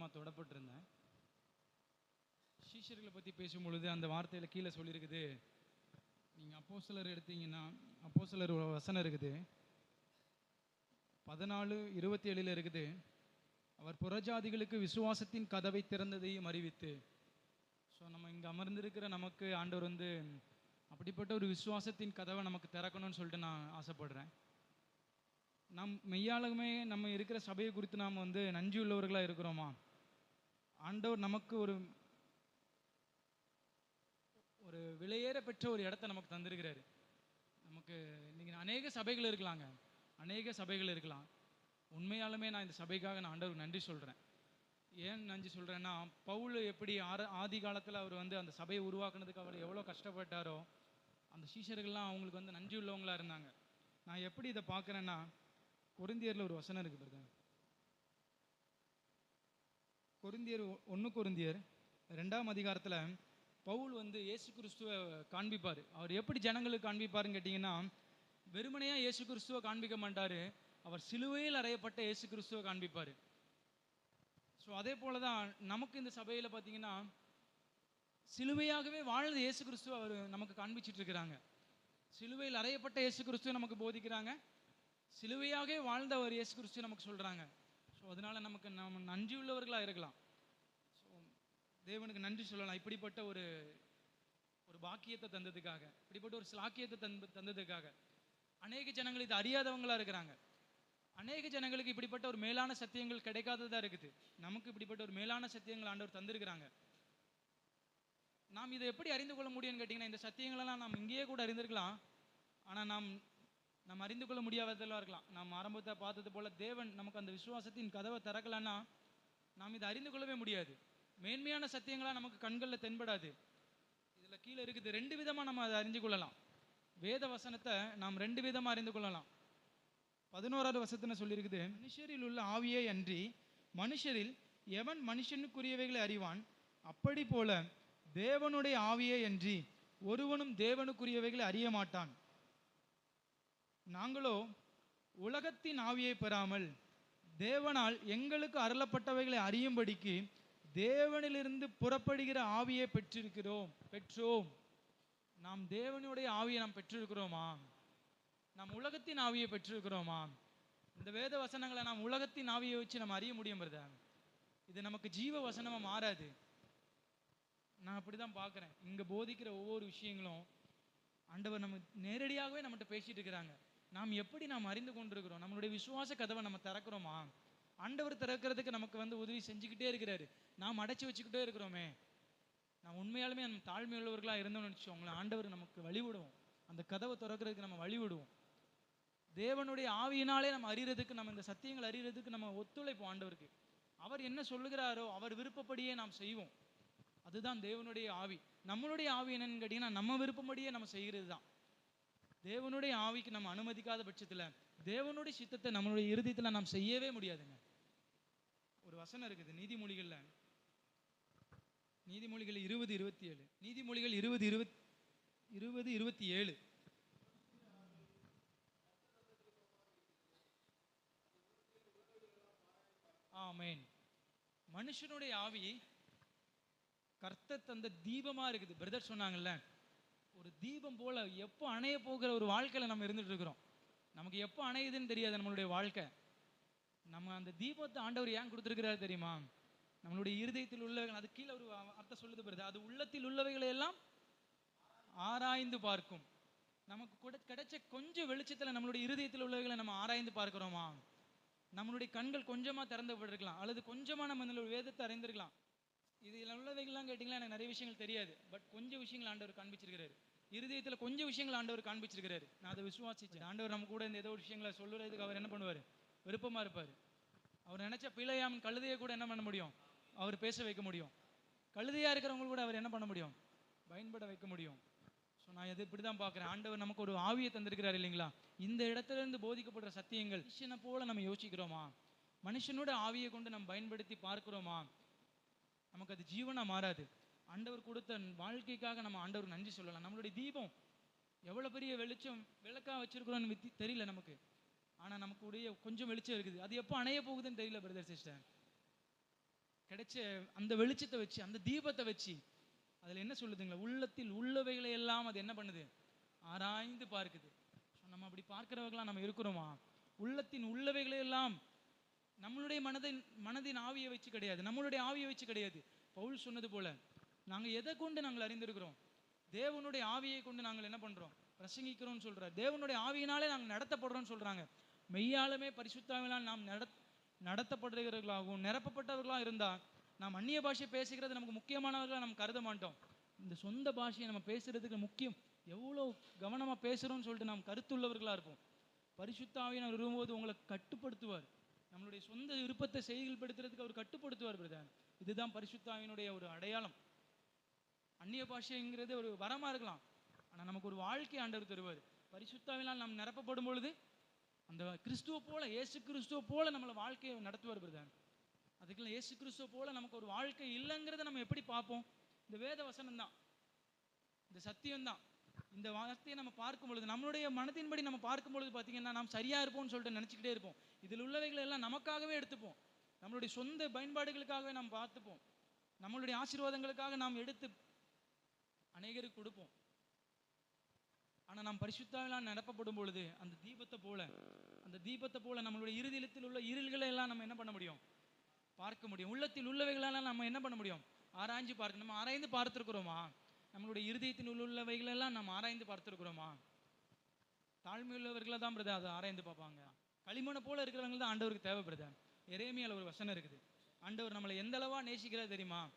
அதிகமாக தொடப்பட்டிருந்தேன். சீஷர்களை பற்றி பேசும் பொழுது அந்த வார்த்தையில் கீழே சொல்லியிருக்குது நீங்கள் அப்போ சிலர் எடுத்தீங்கன்னா அப்போ சிலர் வசனம் இருக்குது. பதினாலு இருபத்தி ஏழில் இருக்குது அவர் புறஜாதிகளுக்கு விசுவாசத்தின் கதவை திறந்ததையும் அறிவித்து. ஸோ நம்ம இங்கே அமர்ந்திருக்கிற நமக்கு ஆண்டவர் வந்து அப்படிப்பட்ட ஒரு விசுவாசத்தின் கதவை நமக்கு திறக்கணும்னு சொல்லிட்டு நான் ஆசைப்படுறேன். நம் மெய்யாலுமே நம்ம இருக்கிற சபையை குறித்து நாம் வந்து நன்றி உள்ளவர்களாக இருக்கிறோமா? ஆண்டவர் நமக்கு ஒரு ஒரு விலையேற பெற்ற ஒரு இடத்த நமக்கு தந்திருக்கிறாரு. நமக்கு இன்னைக்கு அநேக சபைகள் இருக்கலாங்க. அநேக சபைகள் இருக்கலாம். உண்மையாலுமே நான் இந்த சபைக்காக நான் ஆண்டவருக்கு நன்றி சொல்கிறேன் ஏன் நன்றி சொல்கிறேன்னா பவுல் எப்படி ஆர ஆதி காலத்தில் அவர் வந்து அந்த சபையை உருவாக்குனதுக்கு அவர் எவ்வளோ கஷ்டப்பட்டாரோ அந்த சீஷர்கள்லாம் அவங்களுக்கு வந்து நன்றி உள்ளவங்களாக இருந்தாங்க. நான் எப்படி இதை பார்க்குறேன்னா கொரிந்தியரில் ஒரு வசனம் இருக்குது பாருங்க. கொருந்தியர் ஒன்று கொருந்தியர் ரெண்டாம் அதிகாரத்தில் பவுல் வந்து இயேசு கிறிஸ்துவை காண்பிப்பார். அவர் எப்படி ஜனங்களுக்கு காண்பிப்பாருன்னு கேட்டிங்கன்னா வெறுமனையாக இயேசு கிறிஸ்துவை காண்பிக்க மாட்டார் அவர் சிலுவையில் அறையப்பட்ட இயேசு கிறிஸ்துவை காண்பிப்பார். ஸோ அதே போல தான் நமக்கு இந்த சபையில் பார்த்தீங்கன்னா சிலுவையாகவே வாழ்ந்த இயேசு கிறிஸ்துவ அவர் நமக்கு காண்பிச்சிட்டு இருக்கிறாங்க சிலுவையில் அறையப்பட்ட இயேசு கிறிஸ்துவ நமக்கு போதிக்கிறாங்க சிலுவையாகவே வாழ்ந்த ஒரு இயேசு கிறிஸ்துவ நமக்கு சொல்கிறாங்க அதனால நமக்கு நம்ம நன்றி உள்ளவர்களாக இருக்கலாம். ஸோ தேவனுக்கு நன்றி சொல்லலாம். இப்படிப்பட்ட ஒரு ஒரு பாக்கியத்தை தந்ததுக்காக இப்படிப்பட்ட ஒரு ஸ்லாக்கியத்தை தந்து தந்ததுக்காக அநேக ஜனங்கள் இது அறியாதவங்களா இருக்கிறாங்க. அநேக ஜனங்களுக்கு இப்படிப்பட்ட ஒரு மேலான சத்தியங்கள் கிடைக்காததா இருக்குது. நமக்கு இப்படிப்பட்ட ஒரு மேலான சத்தியங்கள் ஆண்டவர் தந்திருக்கிறாங்க. நாம் இதை எப்படி அறிந்து கொள்ள முடியும்னு கேட்டிங்கன்னா இந்த சத்தியங்களெல்லாம் நாம் இங்கேயே கூட அறிந்திருக்கலாம். ஆனால் நாம் நாம் அறிந்து கொள்ள முடியாததெல்லாம் இருக்கலாம். நாம் ஆரம்பத்தை பார்த்தது போல தேவன் நமக்கு அந்த விசுவாசத்தின் கதவை திறக்கலன்னா நாம் இதை அறிந்து கொள்ளவே முடியாது. மேன்மையான சத்தியங்களா நமக்கு கண்களில் தென்படாது. இதில் கீழே இருக்குது ரெண்டு விதமாக நம்ம அதை அறிந்து கொள்ளலாம். வேத வசனத்தை நாம் ரெண்டு விதமாக அறிந்து கொள்ளலாம். பதினோராவது வசத்துல சொல்லியிருக்குது மனுஷரில் உள்ள ஆவியே அன்றி மனுஷரில் எவன் மனுஷனுக்குரியவைகளை அறிவான்? அப்படி போல தேவனுடைய ஆவியே அன்றி ஒருவனும் தேவனுக்குரியவைகளை அறிய மாட்டான். நாங்களோ உலகத்தின் ஆவியை பெறாமல் தேவனால் எங்களுக்கு அருளப்பட்டவைகளை அறியும்படிக்கு தேவனிலிருந்து புறப்படுகிற ஆவியை பெற்றிருக்கிறோம். பெற்றோம். நாம் தேவனுடைய ஆவியை நாம் பெற்றிருக்கிறோமா? நாம் உலகத்தின் ஆவியை பெற்றிருக்கிறோமா? இந்த வேத வசனங்களை நாம் உலகத்தின் ஆவியை வச்சு நம்ம அறிய முடியும் பிரதா இது நமக்கு ஜீவ வசனமாக மாறாது. நான் அப்படிதான் பார்க்குறேன். இங்கே போதிக்கிற ஒவ்வொரு விஷயங்களும் ஆண்டவர் நம்ம நேரடியாகவே நம்மகிட்ட பேசிகிட்டு இருக்கிறாங்க. நாம் எப்படி நாம் அறிந்து கொண்டிருக்கிறோம்? நம்மளுடைய விசுவாச கதவை நம்ம திறக்கிறோமா? ஆண்டவர் திறக்கிறதுக்கு நமக்கு வந்து உதவி செஞ்சுக்கிட்டே இருக்கிறாரு. நாம் அடைச்சி வச்சுக்கிட்டே இருக்கிறோமே. நான் உண்மையாலுமே நம்ம தாழ்மையுள்ளவர்களா இருந்தோம்னு வச்சுக்கோங்களேன் ஆண்டவர் நமக்கு வழி விடுவோம் அந்த கதவை திறக்கிறதுக்கு நம்ம வழி விடுவோம் தேவனுடைய ஆவியினாலே நம்ம அறிகிறதுக்கு நம்ம இந்த சத்தியங்கள் அறிகிறதுக்கு நம்ம ஒத்துழைப்போம் ஆண்டவருக்கு. அவர் என்ன சொல்லுகிறாரோ அவர் விருப்பப்படியே நாம் செய்வோம். அதுதான் தேவனுடைய ஆவி. நம்மளுடைய ஆவி என்னன்னு கேட்டிங்கன்னா நம்ம விருப்பப்படியே நம்ம செய்கிறது தான் தேவனுடைய ஆவிக்கு நம்ம அனுமதிக்காத பட்சத்துல தேவனுடைய சித்தத்தை நம்மளுடைய இருதயத்துல நாம் செய்யவே முடியாதுங்க. ஒரு வசனம் இருக்குது நீதிமொழிகளில். நீதிமொழிகள் இருபது இருபத்தி ஏழு நீதிமொழிகள் இருபது இருபத் இருபது இருபத்தி ஏழு ஆமேன். மனுஷனுடைய ஆவி கர்த்த தந்த தீபமா இருக்குது. பிரதர் சொன்னாங்கல்ல ஒரு தீபம் போல் எப்போ அணைய போகிற ஒரு வாழ்க்கையில் நம்ம இருந்துட்டு இருக்கிறோம். நமக்கு எப்போ அணையுதுன்னு தெரியாது நம்மளுடைய வாழ்க்கை. நம்ம அந்த தீபத்தை ஆண்டவர் ஏன் கொடுத்துருக்கிறாரு தெரியுமா? நம்மளுடைய இருதயத்தில் உள்ளவைகள் அது கீழே ஒரு அர்த்தம் சொல்லுது பெறுது அது உள்ளத்தில் உள்ளவைகளை எல்லாம் ஆராய்ந்து பார்க்கும். நமக்கு கூட கிடைச்ச கொஞ்சம் வெளிச்சத்தில் நம்மளுடைய இருதயத்தில் உள்ளவைகளை நம்ம ஆராய்ந்து பார்க்கிறோமா? நம்மளுடைய கண்கள் கொஞ்சமாக திறந்து விட்டுருக்கலாம் அல்லது கொஞ்சமாக நம்ம இந்த வேதத்தை அறிந்திருக்கலாம். இதில் உள்ளவைகள்லாம் கேட்டிங்களா எனக்கு நிறைய விஷயங்கள் தெரியாது. பட் கொஞ்சம் விஷயங்கள் ஆண்டவர் காண்பிச்சிருக்கிறாரு. இருதயத்தில் கொஞ்சம் விஷயங்கள் ஆண்டவர் காண்பிச்சிருக்கிறாரு. நான் அதை விசுவாசிச்சேன். ஆண்டவர் நம்ம கூட இந்த ஏதோ ஒரு விஷயங்களை சொல்லுறதுக்கு அவர் என்ன பண்ணுவார்? விருப்பமா இருப்பார். அவர் நினைச்ச பிழையாம் கழுதையை கூட என்ன பண்ண முடியும்? அவர் பேச வைக்க முடியும். கழுதையா இருக்கிறவங்க கூட அவர் என்ன பண்ண முடியும்? பயன்பட வைக்க முடியும். ஸோ நான் எது இப்படி தான் பார்க்குறேன். ஆண்டவர் நமக்கு ஒரு ஆவியை தந்திருக்கிறார் இல்லைங்களா? இந்த இடத்துல இருந்து போதிக்கப்படுற சத்தியங்கள் மனுஷனை போல நம்ம யோசிக்கிறோமா? மனுஷனோட ஆவியை கொண்டு நம்ம பயன்படுத்தி பார்க்குறோமா? நமக்கு அது ஜீவனா மாறாது. ஆண்டவர் கொடுத்த வாழ்க்கைக்காக நம்ம ஆண்டவர் நன்றி சொல்லலாம். நம்மளுடைய தீபம் எவ்வளவு பெரிய வெளிச்சம் விளக்கா வச்சிருக்கிறோம்னு தெரியல நமக்கு. ஆனா நமக்கு உடைய கொஞ்சம் வெளிச்சம் இருக்குது. அது எப்போ அணைய போகுதுன்னு தெரியல பிரதர் சிஸ்டர் கிடைச்ச அந்த வெளிச்சத்தை வச்சு அந்த தீபத்தை வச்சு அதில் என்ன சொல்லுதுங்களா? உள்ளத்தில் உள்ளவைகளை எல்லாம் அது என்ன பண்ணுது? ஆராய்ந்து பார்க்குது. நம்ம அப்படி பார்க்கிறவர்களா நம்ம இருக்கிறோமா? உள்ளத்தின் உள்ளவைகளை எல்லாம் நம்மளுடைய மனதின் மனதின் ஆவியை வச்சு கிடையாது. நம்மளுடைய ஆவியை வச்சு கிடையாது. பவுல் சொன்னது போல நாங்கள் எதை கொண்டு நாங்கள் அறிந்திருக்கிறோம்? தேவனுடைய ஆவியை கொண்டு நாங்கள் என்ன பண்ணுறோம் பிரசங்கிக்கிறோம்னு சொல்கிறார் தேவனுடைய ஆவியினாலே நாங்கள் நடத்தப்படுறோம்னு சொல்கிறாங்க மெய்யாலுமே பரிசுத்தாவினால் நாம் நட நடத்தப்படுகிறவர்களாகவும் நிரப்பப்பட்டவர்களாக இருந்தால் நாம் அந்நிய பாஷை பேசுகிறது நமக்கு முக்கியமானவர்களாக நம்ம கருத மாட்டோம். இந்த சொந்த பாஷையை நம்ம பேசுகிறதுக்கு முக்கியம். எவ்வளோ கவனமாக பேசுகிறோம்னு சொல்லிட்டு நாம் கருத்துள்ளவர்களாக இருப்போம். பரிசுத்தாவினர் வரும்போது உங்களை கட்டுப்படுத்துவார். நம்மளுடைய சொந்த விருப்பத்தை செயல்படுத்துறதுக்கு அவர் கட்டுப்படுத்துவார் பிரதர். இதுதான் பரிசுத்தாவினுடைய ஒரு அடையாளம். அந்நிய பாஷைங்கிறது ஒரு வரமா இருக்கலாம். ஆனா நமக்கு ஒரு வாழ்க்கை ஆண்டவர் தருவார். பரிசுத்தாவினால் நாம் நிரப்பப்படும் பொழுது அந்த கிறிஸ்துவ போல இயேசு கிறிஸ்துவ போல நம்மளை வாழ்க்கையை நடத்துவார் பிரதான் அதுக்கெல்லாம் இயேசு கிறிஸ்துவ போல நமக்கு ஒரு வாழ்க்கை இல்லைங்கிறத நம்ம எப்படி பார்ப்போம்? இந்த வேத வசனம் தான் இந்த சத்தியம் தான் இந்த வார்த்தையை நம்ம பார்க்கும் பொழுது நம்மளுடைய மனத்தின்படி நம்ம பார்க்கும் பொழுது பார்த்தீங்கன்னா நாம் சரியா இருப்போம்னு சொல்லிட்டு நினச்சிக்கிட்டே இருப்போம். இதில் உள்ளவைகளை எல்லாம் நமக்காகவே எடுத்துப்போம். நம்மளுடைய சொந்த பயன்பாடுகளுக்காகவே நாம் பார்த்துப்போம். நம்மளுடைய ஆசீர்வாதங்களுக்காக நாம் எடுத்து அநேகருக்கு கொடுப்போம். ஆனா நாம் பரிசுத்தாவெல்லாம் நடப்பப்படும் பொழுது அந்த தீபத்தை போல அந்த தீபத்தை போல நம்மளுடைய இருதயத்தில் உள்ள இருள்களை எல்லாம் நம்ம என்ன பண்ண முடியும்? பார்க்க முடியும். உள்ளத்தில் உள்ளவைகளெல்லாம் நம்ம என்ன பண்ண முடியும்? ஆராய்ஞ்சு பார்க்க நம்ம ஆராய்ந்து பார்த்துருக்குறோமா? நம்மளுடைய இருதயத்தில் உள்ளவைகளெல்லாம் நம்ம ஆராய்ந்து பார்த்துருக்குறோமா? தாழ்மையுள்ளவர்களை தான் பிரதர் அதை ஆராய்ந்து பார்ப்பாங்க. களிமண போல இருக்கிறவங்க தான் ஆண்டவருக்கு தேவைப்படுது பிரதர். ஒரு வசனம் இருக்குது. ஆண்டவர் நம்மளை எந்த அளவா நேசிக்கிறார் தெரியுமா?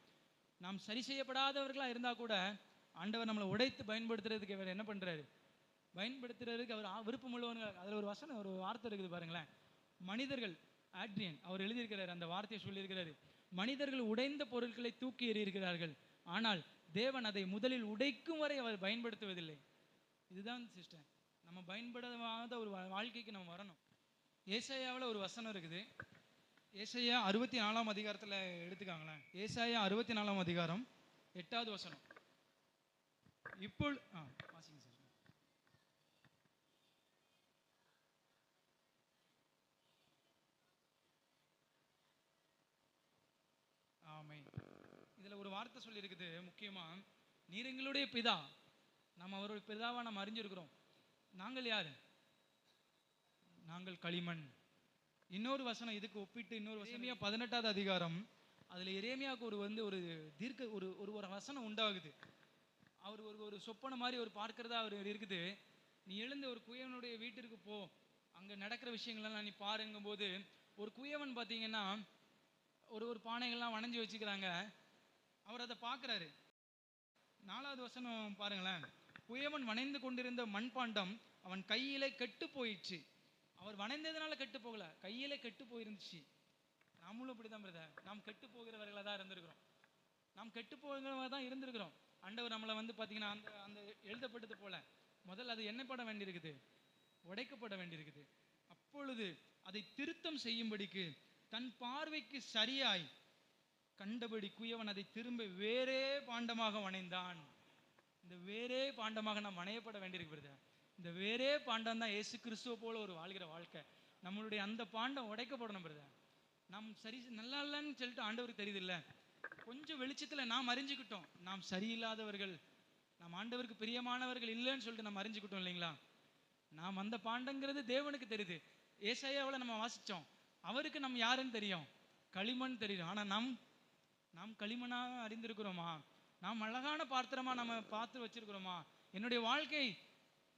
நாம் சரி செய்யப்படாதவர்களா இருந்தா கூட ஆண்டவர் நம்மளை உடைத்து பயன்படுத்துறதுக்கு இவர் என்ன பண்றாரு? பயன்படுத்துறதுக்கு அவர் ஆ- விருப்பம் உள்ளவங்க அதில் ஒரு வசனம் ஒரு வார்த்தை இருக்குது பாருங்களேன். மனிதர்கள் ஆட்ரியன் அவர் எழுதியிருக்கிறார் அந்த வார்த்தையை சொல்லியிருக்கிறாரு. மனிதர்கள் உடைந்த பொருட்களை தூக்கி எறியிருக்கிறார்கள் ஆனால் தேவன் அதை முதலில் உடைக்கும் வரை அவர் பயன்படுத்துவதில்லை. இதுதான் சிஸ்டர் நம்ம பயன்படாத ஒரு வாழ்க்கைக்கு நம்ம வரணும். ஏசாயாவில் ஒரு வசனம் இருக்குது. ஏசாயா அறுபத்தி நாலாம் அதிகாரத்தில் எடுத்துக்காங்களேன். ஏசாயா அறுபத்தி நாலாம் அதிகாரம் எட்டாவது வசனம். இப்போ ஆ வாசிங்க சார். ஆமை. இதுல ஒரு வார்த்தை சொல்லியிருக்குது முக்கியமா நீர் எங்களுடைய பிதா. நம்ம அவருடைய பிதாவா நம்ம அறிஞ்சிருக்கிறோம். நாங்கள் யாரு? நாங்கள் களிமண். இன்னொரு வசனம் இதுக்கு ஒப்பிட்டு இன்னொரு வசனம். பதினெட்டாவது அதிகாரம். அதுல எரேமியாவுக்கு ஒரு வந்து ஒரு தீர்க்க ஒரு ஒரு ஒரு வசனம் உண்டாகுது. அவர் ஒரு ஒரு சொப்பனை மாதிரி ஒரு பார்க்கிறதா அவர் இருக்குது. நீ எழுந்து ஒரு குயவனுடைய வீட்டிற்கு போ. அங்க நடக்கிற விஷயங்கள்லாம் நீ பாருங்கும் போது ஒரு குயவன் பார்த்தீங்கன்னா ஒரு ஒரு பானைகள்லாம் வணைஞ்சு வச்சுக்கிறாங்க. அவர் அதை பார்க்குறாரு. நாலாவது வசனம் பாருங்களேன். குயவன் வணைந்து கொண்டிருந்த மண்பாண்டம் அவன் கையிலே கெட்டு போயிடுச்சு அவர் வணைந்ததுனால கெட்டு போகல. கையிலே கெட்டு போயிருந்துச்சு. நாமளும் இப்படிதான் பிரதர். நாம் கெட்டு போகிறவர்களாக தான் இருந்திருக்கிறோம். நாம் கெட்டு போகிறவர்களாக தான் இருந்திருக்கிறோம். ஆண்டவர் நம்மளை வந்து பார்த்தீங்கன்னா அந்த அந்த எழுதப்பட்டது போல முதல்ல அது என்னப்பட வேண்டியிருக்குது உடைக்கப்பட வேண்டியிருக்குது. அப்பொழுது அதை திருத்தம் செய்யும்படிக்கு தன் பார்வைக்கு சரியாய் கண்டபடி குயவன் அதை திரும்ப வேறே பாண்டமாக வணைந்தான். இந்த வேறே பாண்டமாக நாம் வணையப்பட வேண்டியிருக்கு இந்த வேறே பாண்டம் தான் இயேசு கிறிஸ்துவ போல ஒரு வாழ்கிற வாழ்க்கை. நம்மளுடைய அந்த பாண்டம் உடைக்கப்படணும் பிரதா நம் சரி நல்லா இல்லைன்னு சொல்லிட்டு ஆண்டவருக்கு தெரியுது இல்ல. கொஞ்சம் வெளிச்சத்துல நாம் அறிஞ்சுக்கிட்டோம். நாம் சரியில்லாதவர்கள் நாம் ஆண்டவருக்கு பிரியமானவர்கள் இல்லைன்னு சொல்லிட்டு நம்ம அறிஞ்சுக்கிட்டோம் இல்லைங்களா? நாம் அந்த பாண்டங்கிறது தேவனுக்கு தெரியுது. ஏசாயாவில் நம்ம வாசிச்சோம். அவருக்கு நம்ம யாருன்னு தெரியும்? களிமண் தெரியும் ஆனா நம் நாம் களிமண்ணாக அறிந்திருக்கிறோமா? நாம் அழகான பாத்திரமா நம்ம பார்த்து வச்சிருக்கிறோமா? என்னுடைய வாழ்க்கை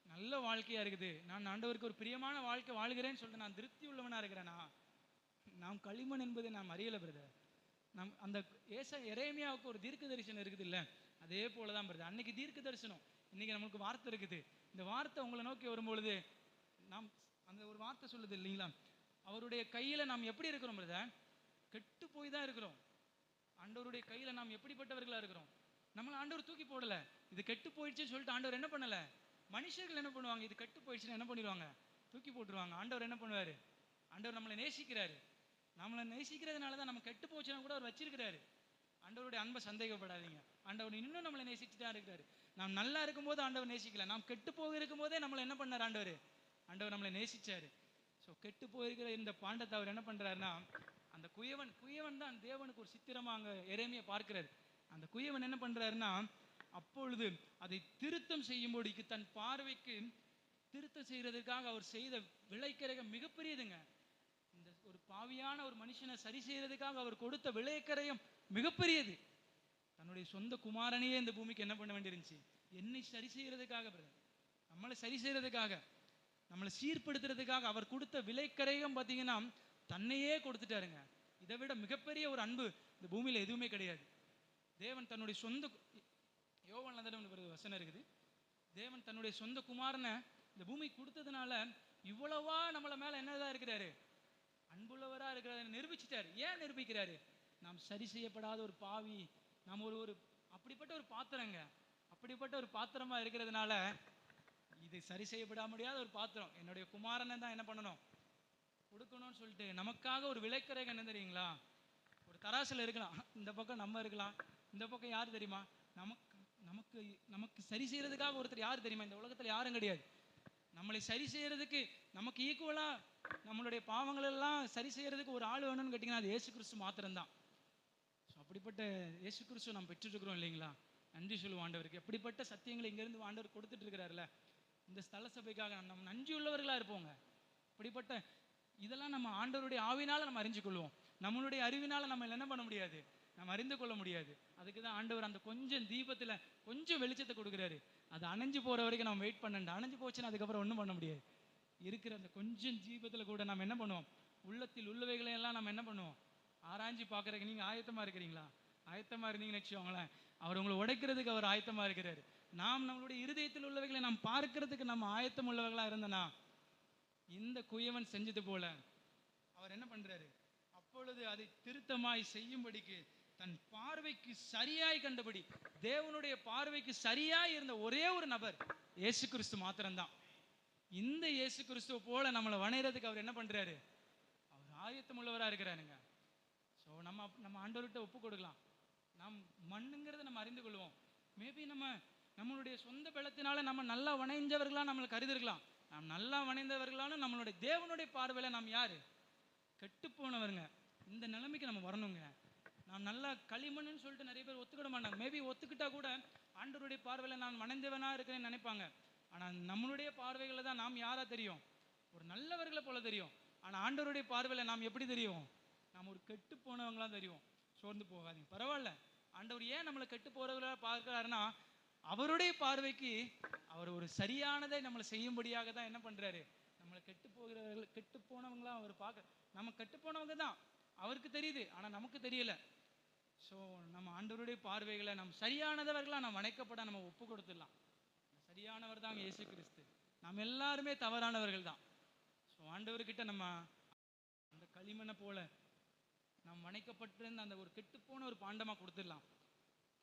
நல்ல வாழ்க்கையா இருக்குது. நான் ஆண்டவருக்கு ஒரு பிரியமான வாழ்க்கை வாழ்கிறேன்னு சொல்லிட்டு நான் திருப்தி உள்ளவனா இருக்கிறேனா? நாம் களிமண் என்பதை நாம் அறியல பிரதர் நம் அந்த ஏச எரேமியாவுக்கு ஒரு தீர்க்க தரிசனம் இருக்குது இல்ல அதே போல தான் வருது அன்னைக்கு தீர்க்க தரிசனம் இன்னைக்கு நம்மளுக்கு வார்த்தை இருக்குது. இந்த வார்த்தை உங்களை நோக்கி வரும்பொழுது நாம் அந்த ஒரு வார்த்தை சொல்லுது இல்லைங்களா? அவருடைய கையில நாம் எப்படி இருக்கிறோம் பிரதர்? கெட்டு போய் தான் இருக்கிறோம். ஆண்டவருடைய கையில நாம் எப்படிப்பட்டவர்களா இருக்கிறோம்? நம்மளை ஆண்டவர் தூக்கி போடலை. இது கெட்டு போயிடுச்சுன்னு சொல்லிட்டு ஆண்டவர் என்ன பண்ணலை? மனுஷர்கள் என்ன பண்ணுவாங்க? இது கெட்டு போயிடுச்சுன்னு என்ன பண்ணிடுவாங்க? தூக்கி போட்டுருவாங்க. ஆண்டவர் என்ன பண்ணுவாரு? ஆண்டவர் நம்மளை நேசிக்கிறாரு. நம்மளை நேசிக்கிறதுனால தான் நம்ம கெட்டு போச்சுன்னா கூட அவர் வச்சிருக்கிறாரு. ஆண்டவருடைய அன்பை சந்தேகப்படாதீங்க. ஆண்டவர் இன்னும் நம்மளை நேசிச்சு தான் இருக்கிறாரு. நாம் நல்லா இருக்கும்போது ஆண்டவர் நேசிக்கல. நாம் கெட்டு போக இருக்கும்போதே நம்மளை என்ன பண்ணார் ஆண்டவர்? ஆண்டவர் நம்மளை நேசிச்சாரு. ஸோ கெட்டு போயிருக்கிற இந்த பாண்டத்தை அவர் என்ன பண்றாருன்னா அந்த குயவன் குயவன் தான் தேவனுக்கு ஒரு சித்திரமா அங்க இறைமையை பார்க்கிறாரு. அந்த குயவன் என்ன பண்றாருன்னா அப்பொழுது அதை திருத்தம் செய்யும்போடிக்கு தன் பார்வைக்கு திருத்தம் செய்கிறதுக்காக அவர் செய்த விளைக்கரகம் மிகப்பெரியதுங்க. பாவியான ஒரு மனுஷனை சரி செய்யறதுக்காக அவர் கொடுத்த விளையக்கரையும் மிகப்பெரியது. தன்னுடைய சொந்த குமாரனையே இந்த பூமிக்கு என்ன பண்ண வேண்டியிருந்துச்சு? என்னை சரி செய்யறதுக்காக பிரதர். நம்மளை சரி செய்யறதுக்காக நம்மளை சீர்படுத்துறதுக்காக அவர் கொடுத்த விலைக்கரையும் பார்த்தீங்கன்னா தன்னையே கொடுத்துட்டாருங்க. இதை விட மிகப்பெரிய ஒரு அன்பு இந்த பூமியில எதுவுமே கிடையாது. தேவன் தன்னுடைய சொந்த கு- ஒரு வசனம் இருக்குது. தேவன் தன்னுடைய சொந்த குமாரனை இந்த பூமிக்கு கொடுத்ததுனால இவ்வளவா நம்மள மேல என்னதான் இருக்கிறாரு? அன்புள்ளவராக இருக்கிறத நிரூபிச்சிட்டார். ஏன் நிரூபிக்கிறாரு? நாம் சரி செய்யப்படாத ஒரு பாவி நாம் ஒரு ஒரு அப்படிப்பட்ட ஒரு பாத்திரங்க. அப்படிப்பட்ட ஒரு பாத்திரமா இருக்கிறதுனால இது சரி செய்யப்பட முடியாத ஒரு பாத்திரம். என்னுடைய குமாரனை தான் என்ன பண்ணணும்? கொடுக்கணும்னு சொல்லிட்டு நமக்காக ஒரு விலைக்கரைக என்ன தெரியுங்களா? ஒரு தராசில் இருக்கலாம். இந்த பக்கம் நம்ம இருக்கலாம். இந்த பக்கம் யார் தெரியுமா? நமக்கு நமக்கு நமக்கு சரி செய்யறதுக்காக ஒருத்தர் யார் தெரியுமா? இந்த உலகத்தில் யாரும் கிடையாது. நம்மளை சரி செய்யறதுக்கு நமக்கு ஈக்குவலா நம்மளுடைய பாவங்கள் எல்லாம் சரி செய்யறதுக்கு ஒரு ஆள் வேணும்னு கேட்டிங்கன்னா அது ஏசு கிறிஸ்து மாத்திரம்தான். ஸோ அப்படிப்பட்ட இயேசு கிறிஸ்து நாம் பெற்றுருக்கிறோம் இல்லைங்களா? நன்றி சொல்லுவோம் ஆண்டவருக்கு. எப்படிப்பட்ட சத்தியங்களை இங்கேருந்து ஆண்டவர் கொடுத்துட்டு இருக்கிறாருல இந்த ஸ்தல சபைக்காக நம்ம நன்றி உள்ளவர்களாக இருப்போங்க. இப்படிப்பட்ட இதெல்லாம் நம்ம ஆண்டவருடைய ஆவினால நம்ம அறிஞ்சு கொள்வோம் நம்மளுடைய அறிவினால நம்ம என்ன பண்ண முடியாது? நம்ம அறிந்து கொள்ள முடியாது. அதுக்கு தான் ஆண்டவர் அந்த கொஞ்சம் தீபத்துல கொஞ்சம் வெளிச்சத்தை கொடுக்குறாரு. அது அணைஞ்சு போற வரைக்கும் நம்ம வெயிட் பண்ணண்ட அணைஞ்சு போச்சுன்னா அதுக்கப்புறம் ஒன்றும் பண்ண முடியாது. இருக்கிற அந்த கொஞ்சம் தீபத்தில் கூட நம்ம என்ன பண்ணுவோம்? உள்ளத்தில் உள்ளவைகளை எல்லாம் நம்ம என்ன பண்ணுவோம்? ஆராய்ஞ்சு பார்க்கறதுக்கு நீங்க ஆயத்தமா இருக்கிறீங்களா? ஆயத்தமா இருந்தீங்கன்னு வச்சுக்கோங்களேன். அவர் உங்களை உடைக்கிறதுக்கு அவர் ஆயத்தமா இருக்கிறாரு. நாம் நம்மளுடைய இருதயத்தில் உள்ளவைகளை நாம் பார்க்கிறதுக்கு நம்ம ஆயத்தம் உள்ளவர்களா இருந்தனா இந்த குயவன் செஞ்சது போல அவர் என்ன பண்றாரு? அப்பொழுது அதை திருத்தமாய் செய்யும்படிக்கு தன் பார்வைக்கு சரியாய் கண்டபடி தேவனுடைய பார்வைக்கு சரியாய் இருந்த ஒரே ஒரு நபர் இயேசு கிறிஸ்து மாத்திரம்தான். இந்த இயேசு கிறிஸ்துவ போல நம்மளை வணையறதுக்கு அவர் என்ன பண்றாரு? அவர் ஆயத்தம் உள்ளவரா இருக்கிறாருங்க. ஸோ நம்ம நம்ம ஆண்டவர்கிட்ட ஒப்பு கொடுக்கலாம். நாம் மண்ணுங்கிறத நம்ம அறிந்து கொள்வோம். மேபி நம்ம நம்மளுடைய சொந்த பலத்தினால நம்ம நல்லா வணைஞ்சவர்களாக நம்மளை கருதிருக்கலாம். நாம் நல்லா வணைந்தவர்களாலும் நம்மளுடைய தேவனுடைய பார்வையில் நாம் யாரு? கெட்டு போனவருங்க. இந்த நிலைமைக்கு நம்ம வரணுங்க. நான் நல்லா களிமண்ணுன்னு சொல்லிட்டு நிறைய பேர் ஒத்துக்கிட மாட்டாங்க. மேபி ஒத்துக்கிட்டா கூட ஆண்டவருடைய பார்வையில நான் மணந்தவனாக இருக்கிறேன்னு நினைப்பாங்க. ஆனா நம்மளுடைய பார்வைகளில் தான் நாம் யாரா தெரியும்? ஒரு நல்லவர்களை போல தெரியும். ஆனால் ஆண்டவருடைய பார்வையில் நாம் எப்படி தெரியும்? நாம் ஒரு கெட்டு போனவங்களாம் தெரியும். சோர்ந்து போகாதீங்க. பரவாயில்ல. ஆண்டவர் ஏன் நம்மளை கெட்டு போறவர்களா பார்க்கிறாருன்னா அவருடைய பார்வைக்கு அவர் ஒரு சரியானதை நம்மளை செய்யும்படியாக தான் என்ன பண்றாரு? நம்மளை கெட்டு போகிறவர்கள் கெட்டு போனவங்களாம் அவர் பார்க்க நம்ம கெட்டு போனவங்க தான். அவருக்கு தெரியுது. ஆனா நமக்கு தெரியல. ஸோ நம்ம ஆண்டவருடைய பார்வைகளை நம் சரியானதவர்களாக நம்ம வணக்கப்பட நம்ம ஒப்பு கொடுத்துடலாம். சரியானவர் தான் இயேசு கிறிஸ்து நாம் எல்லாருமே தவறானவர்கள் தான். ஸோ ஆண்டவர்கிட்ட நம்ம அந்த களிமண்ணை போல நாம் வணைக்கப்பட்டிருந்த அந்த ஒரு கெட்டுப்போன ஒரு பாண்டமாக கொடுத்துடலாம்.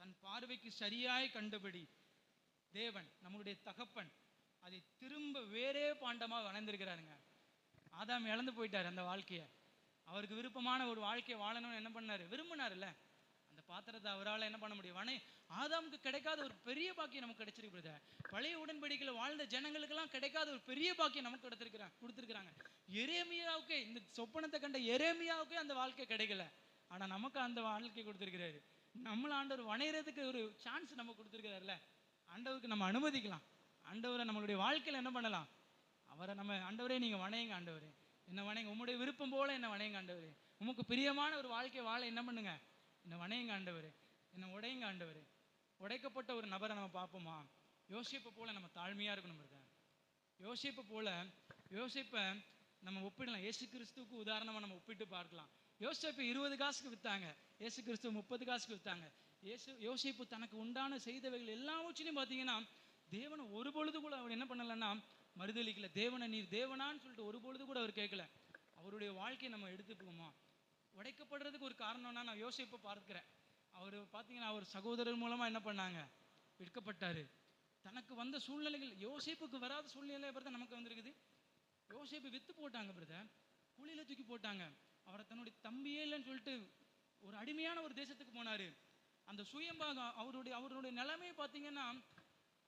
தன் பார்வைக்கு சரியாய் கண்டபடி தேவன் நம்மளுடைய தகப்பன் அதை திரும்ப வேறே பாண்டமாக வளர்ந்துருக்கிறாருங்க ஆதாம் இழந்து போயிட்டார் அந்த வாழ்க்கையை. அவருக்கு விருப்பமான ஒரு வாழ்க்கையை வாழணும்னு என்ன பண்ணார்? விரும்பினார்ல பாத்திரத்தை அவரால் என்ன பண்ண முடியும்? வனை ஆதாமுக்கு கிடைக்காத ஒரு பெரிய பாக்கியம் நமக்கு கிடைச்சிருக்கு பிரதர் பழைய உடன்படிக்கையில் வாழ்ந்த ஜனங்களுக்கெல்லாம் கிடைக்காத ஒரு பெரிய பாக்கியம் நமக்கு கிடைத்திருக்கிறாங்க கொடுத்துருக்குறாங்க. எரேமியாவுக்கே இந்த சொப்பனத்தை கண்ட எரேமியாவுக்கே அந்த வாழ்க்கை கிடைக்கல. ஆனால் நமக்கு அந்த வாழ்க்கை கொடுத்துருக்கிறாரு. நம்மள ஆண்டவர் வணையறதுக்கு ஒரு சான்ஸ் நம்ம கொடுத்துருக்கிறாருல ஆண்டவருக்கு நம்ம அனுமதிக்கலாம். ஆண்டவரை நம்மளுடைய வாழ்க்கையில் என்ன பண்ணலாம்? அவரை நம்ம ஆண்டவரே நீங்கள் வணையுங்க ஆண்டவரே. என்ன வணங்க உம்முடைய விருப்பம் போல என்ன வணையுங்க ஆண்டவரே. உமக்கு பிரியமான ஒரு வாழ்க்கை வாழ என்ன பண்ணுங்க? என்னை வணையங்க ஆண்டவர் என்ன உடையங்க ஆண்டவர் உடைக்கப்பட்ட ஒரு நபரை நம்ம பார்ப்போமா? யோசிப்பை போல நம்ம தாழ்மையா இருக்கணும் இருக்க யோசிப்பை போல யோசிப்பை நம்ம ஒப்பிடலாம். ஏசு கிறிஸ்துவுக்கு உதாரணமா நம்ம ஒப்பிட்டு பார்க்கலாம். யோசிப்பு இருபது காசுக்கு வித்தாங்க. ஏசு கிறிஸ்துவ முப்பது காசுக்கு வித்தாங்க. ஏசு யோசிப்பு தனக்கு உண்டான செய்தவைகள் எல்லாவற்றிலையும் பார்த்தீங்கன்னா தேவனை ஒரு பொழுது கூட அவர் என்ன பண்ணலைன்னா மறுதளிக்கல தேவனை நீர் தேவனான்னு சொல்லிட்டு ஒரு பொழுது கூட அவர் கேட்கல. அவருடைய வாழ்க்கையை நம்ம எடுத்துப்போமா? உடைக்கப்படுறதுக்கு ஒரு காரணம்னா நான் யோசிப்பை பார்க்கிறேன். அவர் பார்த்தீங்கன்னா அவர் சகோதரர் மூலமாக என்ன பண்ணாங்க? விற்கப்பட்டாரு. தனக்கு வந்த சூழ்நிலைகள் யோசிப்புக்கு வராத சூழ்நிலை பிரதர் நமக்கு வந்திருக்குது. யோசிப்பு விற்று போட்டாங்க பிரதர் குழியில தூக்கி போட்டாங்க. அவரை தன்னுடைய தம்பியே இல்லைன்னு சொல்லிட்டு ஒரு அடிமையான ஒரு தேசத்துக்கு போனார். அந்த சுயம்பாகம் அவருடைய அவருடைய நிலைமையை பார்த்தீங்கன்னா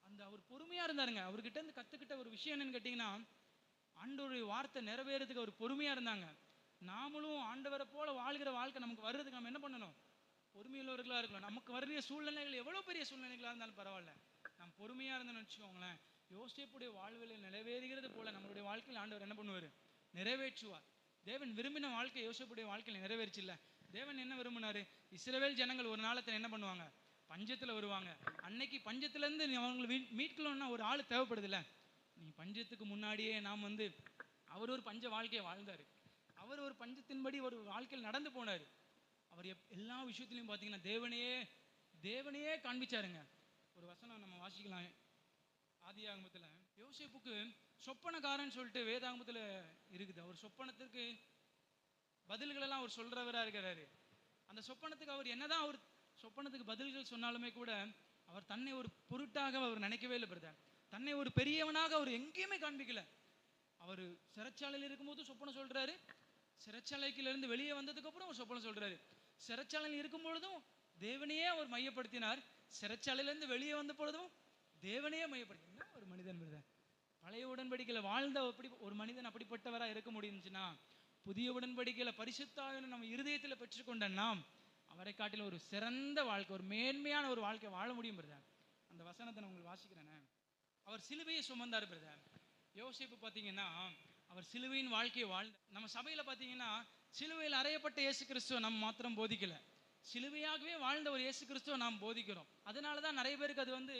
அந்த அவர் பொறுமையாக இருந்தாருங்க. அவர்கிட்ட இருந்து கற்றுக்கிட்ட ஒரு விஷயம் என்னன்னு கேட்டிங்கன்னா ஆண்டோருடைய வார்த்தை நிறைவேறதுக்கு அவர் பொறுமையாக இருந்தாங்க. நாமளும் ஆண்டவரை போல வாழ்கிற வாழ்க்கை நமக்கு வர்றதுக்கு நம்ம என்ன பண்ணணும்? பொறுமையுள்ளவர்களாக இருக்கலாம் நமக்கு வர்ற சூழ்நிலைகள் எவ்வளோ பெரிய சூழ்நிலைகளாக இருந்தாலும் பரவாயில்ல. நம்ம பொறுமையாக இருந்தோம்னு வச்சுக்கோங்களேன். யோசிப்புடைய வாழ்வில் நிறைவேறுகிறது போல நம்மளுடைய வாழ்க்கையில் ஆண்டவர் என்ன பண்ணுவார்? நிறைவேற்றுவார். தேவன் விரும்பின வாழ்க்கை யோசிப்புடைய வாழ்க்கையில் நிறைவேறிச்சில்ல தேவன் என்ன விரும்பினார்? இஸ்ரவேல் ஜனங்கள் ஒரு நாளத்தில் என்ன பண்ணுவாங்க? பஞ்சத்தில் வருவாங்க. அன்னைக்கு பஞ்சத்துலேருந்து நீ அவங்களை மீட் மீட்கணும்னா ஒரு ஆள் தேவைப்படுதுல்ல நீ பஞ்சத்துக்கு முன்னாடியே நாம் வந்து அவர் ஒரு பஞ்ச வாழ்க்கையை வாழ்ந்தார். அவர் ஒரு பஞ்சத்தின்படி ஒரு வாழ்க்கையில் நடந்து போனார். அவர் எப் எல்லா விஷயத்துலையும் பார்த்தீங்கன்னா தேவனையே தேவனையே காண்பிச்சாருங்க. ஒரு வசனம் நம்ம வாசிக்கலாம். ஆதியாகமத்தில் யோசேப்புக்கு சொப்பனக்காரன் சொல்லிட்டு வேதாகமத்தில் இருக்குது. அவர் சொப்பனத்திற்கு பதில்களெல்லாம் அவர் சொல்றவரா இருக்கிறாரு. அந்த சொப்பனத்துக்கு அவர் என்னதான் அவர் சொப்பனத்துக்கு பதில்கள் சொன்னாலுமே கூட அவர் தன்னை ஒரு பொருட்டாக அவர் நினைக்கவே இல்லை பிரதர். தன்னை ஒரு பெரியவனாக அவர் எங்கேயுமே காண்பிக்கல. அவர் சிறைச்சாலையில் இருக்கும்போது சொப்பனம் சொல்றாரு. சிறைச்சாலைக்கிலிருந்து இருந்து வெளியே வந்ததுக்கு அப்புறம் ஒரு சொப்பனம் சொல்றாரு. சிறைச்சாலையில் இருக்கும் பொழுதும் தேவனையே அவர் மையப்படுத்தினார். சிறைச்சாலையிலேருந்து வெளியே வந்த பொழுதும் தேவனையே மையப்படுத்தினா ஒரு மனிதன் பிரதர் பழைய உடன்படிக்கையில் வாழ்ந்த அப்படி ஒரு மனிதன் அப்படிப்பட்டவரா இருக்க முடியுச்சுன்னா புதிய உடன்படிக்கையில் பரிசுத்தாவின நம்ம இருதயத்தில் பெற்றுக்கொண்ட நாம் அவரை காட்டிலும் ஒரு சிறந்த வாழ்க்கை ஒரு மேன்மையான ஒரு வாழ்க்கை வாழ முடியும் பிரதர். அந்த வசனத்தை நான் உங்களுக்கு வாசிக்கிறேனே. அவர் சிலுவையை சுமந்தார் பிரதர். யோசிப்பு பார்த்தீங்கன்னா அவர் சிலுவையின் வாழ்க்கையை வாழ்ந்த நம்ம சபையில் பார்த்தீங்கன்னா சிலுவையில் அறையப்பட்ட இயேசு கிறிஸ்துவ நம்ம மாத்திரம் போதிக்கல. சிலுவையாகவே வாழ்ந்த ஒரு இயேசு கிறிஸ்துவ நாம் போதிக்கிறோம். அதனால தான் நிறைய பேருக்கு அது வந்து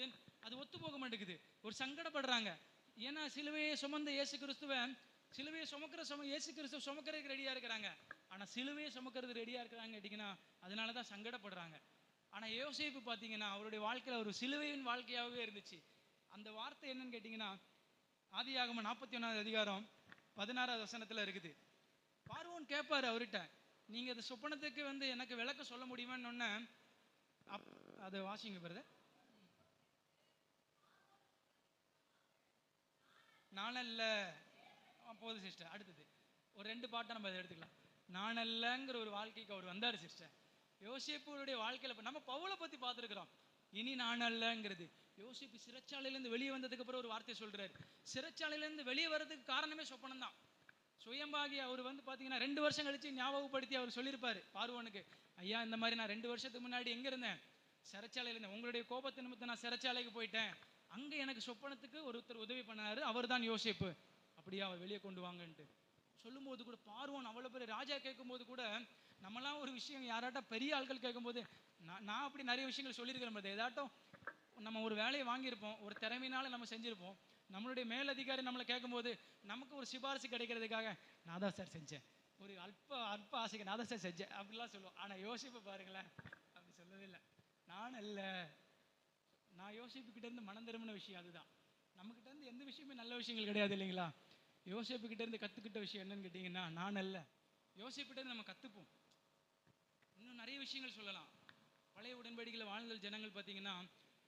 அது ஒத்து போக மாட்டேங்குது. ஒரு சங்கடப்படுறாங்க. ஏன்னா சிலுவையை சுமந்த இயேசு கிறிஸ்துவ சிலுவையை சுமக்கிற சும இயேசு கிறிஸ்துவ சுமக்கிறதுக்கு ரெடியாக இருக்கிறாங்க. ஆனால் சிலுவையை சுமக்கிறது ரெடியாக இருக்கிறாங்க கேட்டிங்கன்னா அதனால தான் சங்கடப்படுறாங்க. ஆனால் யோசிப்பு பார்த்தீங்கன்னா அவருடைய வாழ்க்கையில் ஒரு சிலுவையின் வாழ்க்கையாகவே இருந்துச்சு. அந்த வார்த்தை என்னன்னு கேட்டிங்கன்னா ஆதியாகம நாற்பத்தி ஒன்றாவது அதிகாரம் பதினாறாவது வசனத்தில் இருக்குது. பார்வோன் கேட்பாரு அவர்கிட்ட நீங்கள் அது சொப்பனத்துக்கு வந்து எனக்கு விளக்க சொல்ல முடியுமான்னு ஒன்று அப் அதை வாசிங்க பிரதர். நானல்ல ஆ, போதும் சிஸ்டர் அடுத்தது. ஒரு ரெண்டு பாட்டை நம்ம அதை எடுத்துக்கலாம். நானல்லங்கிற ஒரு வாழ்க்கைக்கு அவர் வந்தார் சிஸ்டர். யோசிப்புடைய வாழ்க்கையில இப்போ நம்ம பவுலை பத்தி பார்த்துருக்குறோம். இனி நானல்லங்கிறது. யோசிப்பு சிறைச்சாலையிலேருந்து வெளியே வந்ததுக்கு அப்புறம் ஒரு வார்த்தை சொல்றாரு. சிறைச்சாலையிலேருந்து வெளியே வர்றதுக்கு காரணமே சொப்பனம் தான். சுயம்பாகி அவர் வந்து பார்த்தீங்கன்னா ரெண்டு வருஷம் கழிச்சு ஞாபகப்படுத்தி அவர் சொல்லியிருப்பார் பார்வனுக்கு ஐயா இந்த மாதிரி நான் ரெண்டு வருஷத்துக்கு முன்னாடி எங்கே இருந்தேன்? சிறைச்சாலையில் இருந்தேன் உங்களுடைய கோபத்தை நிமித்தம் நான் சிறைச்சாலைக்கு போயிட்டேன். அங்கே எனக்கு சொப்பனத்துக்கு ஒருத்தர் உதவி பண்ணார் அவர் தான் யோசிப்பு. அப்படியே அவர் வெளியே கொண்டு வாங்கன்ட்டு. சொல்லும்போது கூட பார்வோன் அவ்வளோ பெரிய ராஜா கேட்கும்போது கூட நம்மளாம் ஒரு விஷயம் யாராட்டம் பெரிய ஆட்கள் கேட்கும்போது நான் நான் அப்படி நிறைய விஷயங்கள் சொல்லியிருக்கிறேன் brother. ஏதாட்டும் நம்ம ஒரு வேலையை வாங்கியிருப்போம் ஒரு திறமையினால நம்ம செஞ்சிருப்போம். நம்மளுடைய மேலதிகாரி நம்மளை கேட்கும்போது நமக்கு ஒரு சிபாரிசு கிடைக்கிறதுக்காக நான் தான் சார் செஞ்சேன். ஒரு அல்ப அல்ப ஆசைக்கு நான் தான் சார் செஞ்சேன். அப்படிலாம் சொல்லுவோம். ஆனால் யோசிப்பு பாருங்களேன். அப்படி சொல்லவே இல்லை. நான் அல்ல. நான் யோசிப்புக்கிட்டேருந்து மனம் திரும்பின விஷயம் அதுதான். நம்மக்கிட்டேருந்து எந்த விஷயமே நல்ல விஷயங்கள் கிடையாது இல்லைங்களா? யோசிப்புக்கிட்டேருந்து கற்றுக்கிட்ட விஷயம் என்னன்னு கேட்டிங்கன்னா நான் அல்ல. யோசிப்புகிட்டேருந்து நம்ம கற்றுப்போம் இன்னும் நிறைய விஷயங்கள் சொல்லலாம். பழைய உடன்படிக்கையில் வாழ்ந்த ஜனங்கள் பார்த்தீங்கன்னா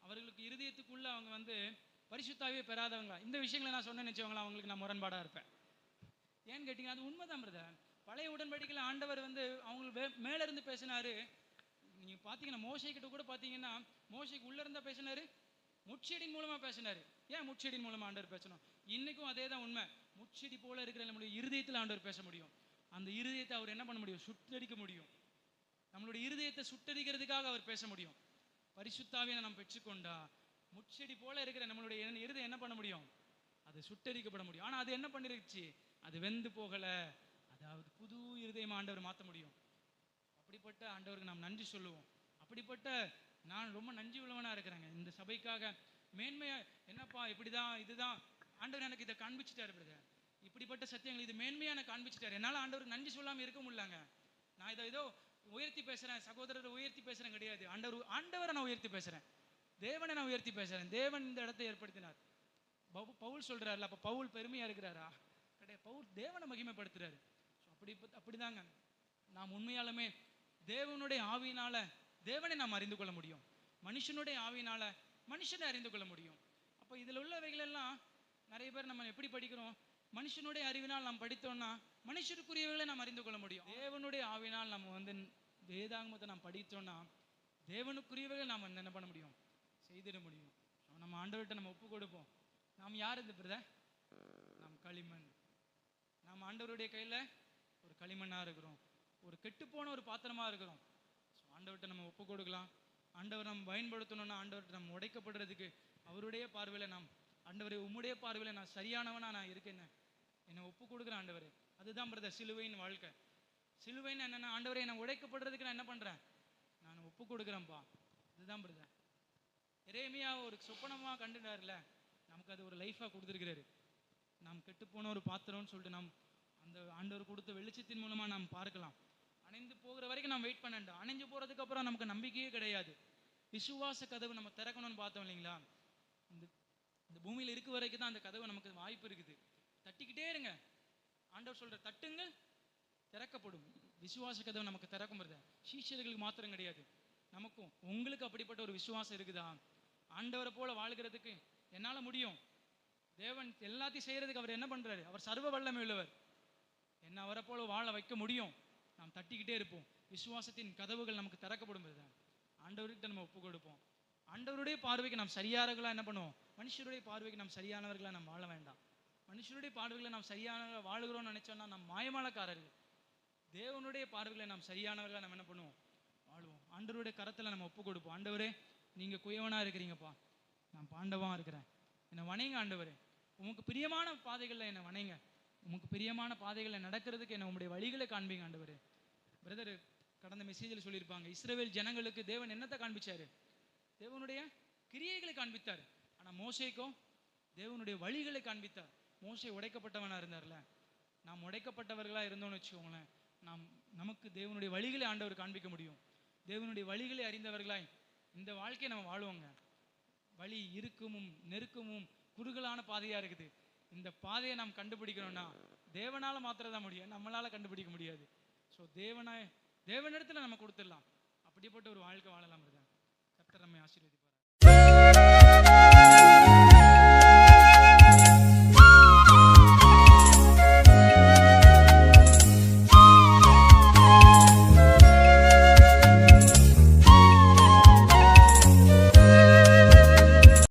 அவர்களுக்கு இருதயத்துக்குள்ள அவங்க வந்து பரிசுத்தாவே பெறாதவங்க இந்த விஷயங்களை நான் சொன்னேன்னு வச்சவங்களா அவங்களுக்கு நான் முரண்பாடாக இருப்பேன். ஏன்னு கேட்டிங்கன்னா அது உண்மைதான் பிரதர் பழைய உடன்படிக்கையில் ஆண்டவர் வந்து அவங்களுக்கு மே மேல இருந்து நீங்கள் பார்த்தீங்கன்னா மோசைக்கிட்ட கிட்ட கூட பார்த்தீங்கன்னா மோசைக்கு உள்ளேருந்தா இருந்தா பேசினாரு மூலமாக மூலமா பேசினாரு. ஏன் முட்செடி மூலமா ஆண்டவர் பேசணும்? இன்னைக்கும் அதே தான் உண்மை. முட்செடி போல இருக்கிற நம்மளுடைய இருதயத்தில் ஆண்டவர் பேச முடியும். அந்த இருதயத்தை அவர் என்ன பண்ண முடியும்? சுட்டடிக்க முடியும். நம்மளுடைய இருதயத்தை சுட்டடிக்கிறதுக்காக அவர் பேச முடியும். பரிசுத்தாவியை நாம் பெற்றுக்கொண்டா? முச்செடி போல இருக்கிற நம்மளுடைய இருதயம் என்ன பண்ண முடியும்? அது சுட்டரிக்கப்பட முடியும். ஆனா அது என்ன பண்ணிருச்சு? அது வெந்து போகல. அதாவது புது இருதயம் ஆண்டவர் மாற்ற முடியும். அப்படிப்பட்ட ஆண்டவருக்கு நாம் நன்றி சொல்லுவோம். அப்படிப்பட்ட நான் ரொம்ப நன்றி உள்ளவனா இருக்கிறேங்க. இந்த சபைக்காக மேன்மையா என்னப்பா இப்படிதான் இதுதான்? ஆண்டவர் எனக்கு இதை காண்பிச்சிட்டாரு பிரதர் இப்படிப்பட்ட சத்தியங்கள் இது மேன்மையாக எனக்கு காண்பிச்சிட்டாரு. என்னால் ஆண்டவருக்கு நன்றி சொல்லாம இருக்க முடியலங்க. நான் இதை ஏதோ உயர்த்தி பேசுறேன் சகோதரரை உயர்த்தி பேசுறேன் கிடையாது. ஆண்டவர் ஆண்டவரை நான் உயர்த்தி பேசுறேன். தேவனை நான் உயர்த்தி பேசுறேன். தேவன் இந்த இடத்தை ஏற்படுத்தினார். பவு- பவுல் சொல்றாருல அப்ப பவுல் பெருமையா இருக்கிறாரா? கிடையாது. பவுல் தேவனை மகிமைப்படுத்துறாரு. ஸோ அப்படி அப்படிதாங்க. நாம் உண்மையாலுமே தேவனுடைய ஆவியினால தேவனை நாம் அறிந்து கொள்ள முடியும். மனுஷனுடைய ஆவியினால் மனுஷனை அறிந்து கொள்ள முடியும். அப்போ இதில் உள்ளவைகள் எல்லாம் நிறைய பேர் நம்ம எப்படி படிக்கிறோம்? மனுஷனுடைய அறிவினால் நாம் படித்தோம்னா மனுஷருக்குரியவர்களை நாம் அறிந்து கொள்ள முடியும். தேவனுடைய ஆவினால் நம்ம வந்து வேதாங்கமத்தை நாம் படித்தோம்னா தேவனுக்குரியவைகளை நாம் வந்து என்ன பண்ண முடியும்? செய்திட முடியும். நம்ம ஆண்டவர்கிட்ட நம்ம ஒப்பு கொடுப்போம். நாம் யார் இந்த பிரதர்? நாம் களிமண். நாம் ஆண்டவருடைய கையில ஒரு களிமண்ணா இருக்கிறோம். ஒரு கெட்டுப்போன ஒரு பாத்திரமா இருக்கிறோம். ஸோ ஆண்டவர்கிட்ட நம்ம ஒப்பு கொடுக்கலாம். ஆண்டவர் நம்ம பயன்படுத்தணும்னா ஆண்டவர்கிட்ட நம்ம உடைக்கப்படுறதுக்கு அவருடைய பார்வையில நாம் ஆண்டவரே உம்முடைய பார்வையில் நான் சரியானவனா நான் இருக்கேன் என்னை ஒப்பு கொடுக்குறேன் ஆண்டவரே. அதுதான் பிரதர் சிலுவையின் வாழ்க்கை. சிலுவைன்னு என்னன்னா ஆண்டவரே நான் உடைக்கப்படுறதுக்கு நான் என்ன பண்ணுறேன் நான் ஒப்பு கொடுக்குறேன்ப்பா இதுதான் பிரதர் எரேமியா ஒரு சொப்பனமாக கண்டுட்டார்ல நமக்கு அது ஒரு லைஃபாக கொடுத்துருக்கிறாரு. நாம் கெட்டுப்போன ஒரு பாத்திரம்னு சொல்லிட்டு நாம் அந்த ஆண்டவர் கொடுத்த வெளிச்சத்தின் மூலமாக நாம் பார்க்கலாம். அணைந்து போகிற வரைக்கும் நாம் வெயிட் பண்ணண்டோம் அணைஞ்சு போகிறதுக்கு அப்புறம் நமக்கு நம்பிக்கையே கிடையாது. விசுவாச கதவு நம்ம திறக்கணும்னு பார்த்தோம் இல்லைங்களா? பூமியில் இருக்க வரைக்கும் தான் அந்த கதவு நமக்கு வாய்ப்பு இருக்குது. தட்டிக்கிட்டே இருங்க. ஆண்டவர் சொல்ற தட்டுங்கள் திறக்கப்படும். விசுவாச கதவு நமக்கு திறக்கும் வருது. சீஷர்களுக்கு மாத்திரம் கிடையாது. நமக்கும் உங்களுக்கு அப்படிப்பட்ட ஒரு விசுவாசம் இருக்குதா? ஆண்டவரை போல வாழ்கிறதுக்கு என்னால் முடியும்? தேவன் எல்லாத்தையும் செய்கிறதுக்கு அவர் என்ன பண்றாரு? அவர் சர்வ வல்லமை உள்ளவர். என்ன அவரை போல வாழ வைக்க முடியும்? நாம் தட்டிக்கிட்டே இருப்போம். விசுவாசத்தின் கதவுகள் நமக்கு திறக்கப்படும் வருது. ஆண்டவர்கிட்ட நம்ம ஒப்பு கொடுப்போம் ஆண்டவருடைய பார்வைக்கு நாம் சரியானவர்களா என்ன பண்ணுவோம்? மனுஷருடைய பார்வைக்கு நாம் சரியானவர்களாக நாம் வாழ வேண்டாம். மனுஷருடைய பார்வைகளை நாம் சரியான வாழுகிறோம்னு நினைச்சோன்னா நாம் மாயமாலக்காரர்கள் தேவனுடைய பார்வைகளை நாம் சரியானவர்களாக நம்ம என்ன பண்ணுவோம்? வாழுவோம். ஆண்டவருடைய கரத்தில் நம்ம ஒப்பு கொடுப்போம். ஆண்டவரே நீங்க குயவனா இருக்கிறீங்கப்பா. நான் பாண்டவா இருக்கிறேன். என்னை வணைங்க ஆண்டவரே. உமக்கு பிரியமான பாதைகளில் என்னை வணைங்க உமக்கு பிரியமான பாதைகளை நடக்கிறதுக்கு என்ன உங்களுடைய வழிகளை காண்பீங்க ஆண்டவர். பிரதர் கடந்த மெசேஜில் சொல்லியிருப்பாங்க இஸ்ரேவேல் ஜனங்களுக்கு தேவன் என்னத்தை காண்பிச்சாரு? தேவனுடைய கிரியைகளை காண்பித்தார். ஆனால் மோசைக்கும் தேவனுடைய வழிகளை காண்பித்தார். மோசை உடைக்கப்பட்டவனா இருந்தார்ல? நாம் உடைக்கப்பட்டவர்களா இருந்தோம்னு வச்சுக்கோங்களேன். நாம் நமக்கு தேவனுடைய வழிகளை ஆண்டவர் காண்பிக்க முடியும். தேவனுடைய வழிகளை அறிந்தவர்களாய் இந்த வாழ்க்கையை நம்ம வாழுவோங்க. வழி இறுக்கமும் நெருக்கமும் குறுகலான பாதையா இருக்குது. இந்த பாதையை நாம் கண்டுபிடிக்கணும்னா தேவனால மாத்திரம் தான் முடியும். நம்மளால கண்டுபிடிக்க முடியாது. ஸோ தேவனாய் தேவனிடத்துல நம்ம கொடுத்துடலாம். அப்படிப்பட்ட ஒரு வாழ்க்கை வாழலாம் இருந்தா கர்த்தர் நம்மை ஆசீர்வதிப்பார்.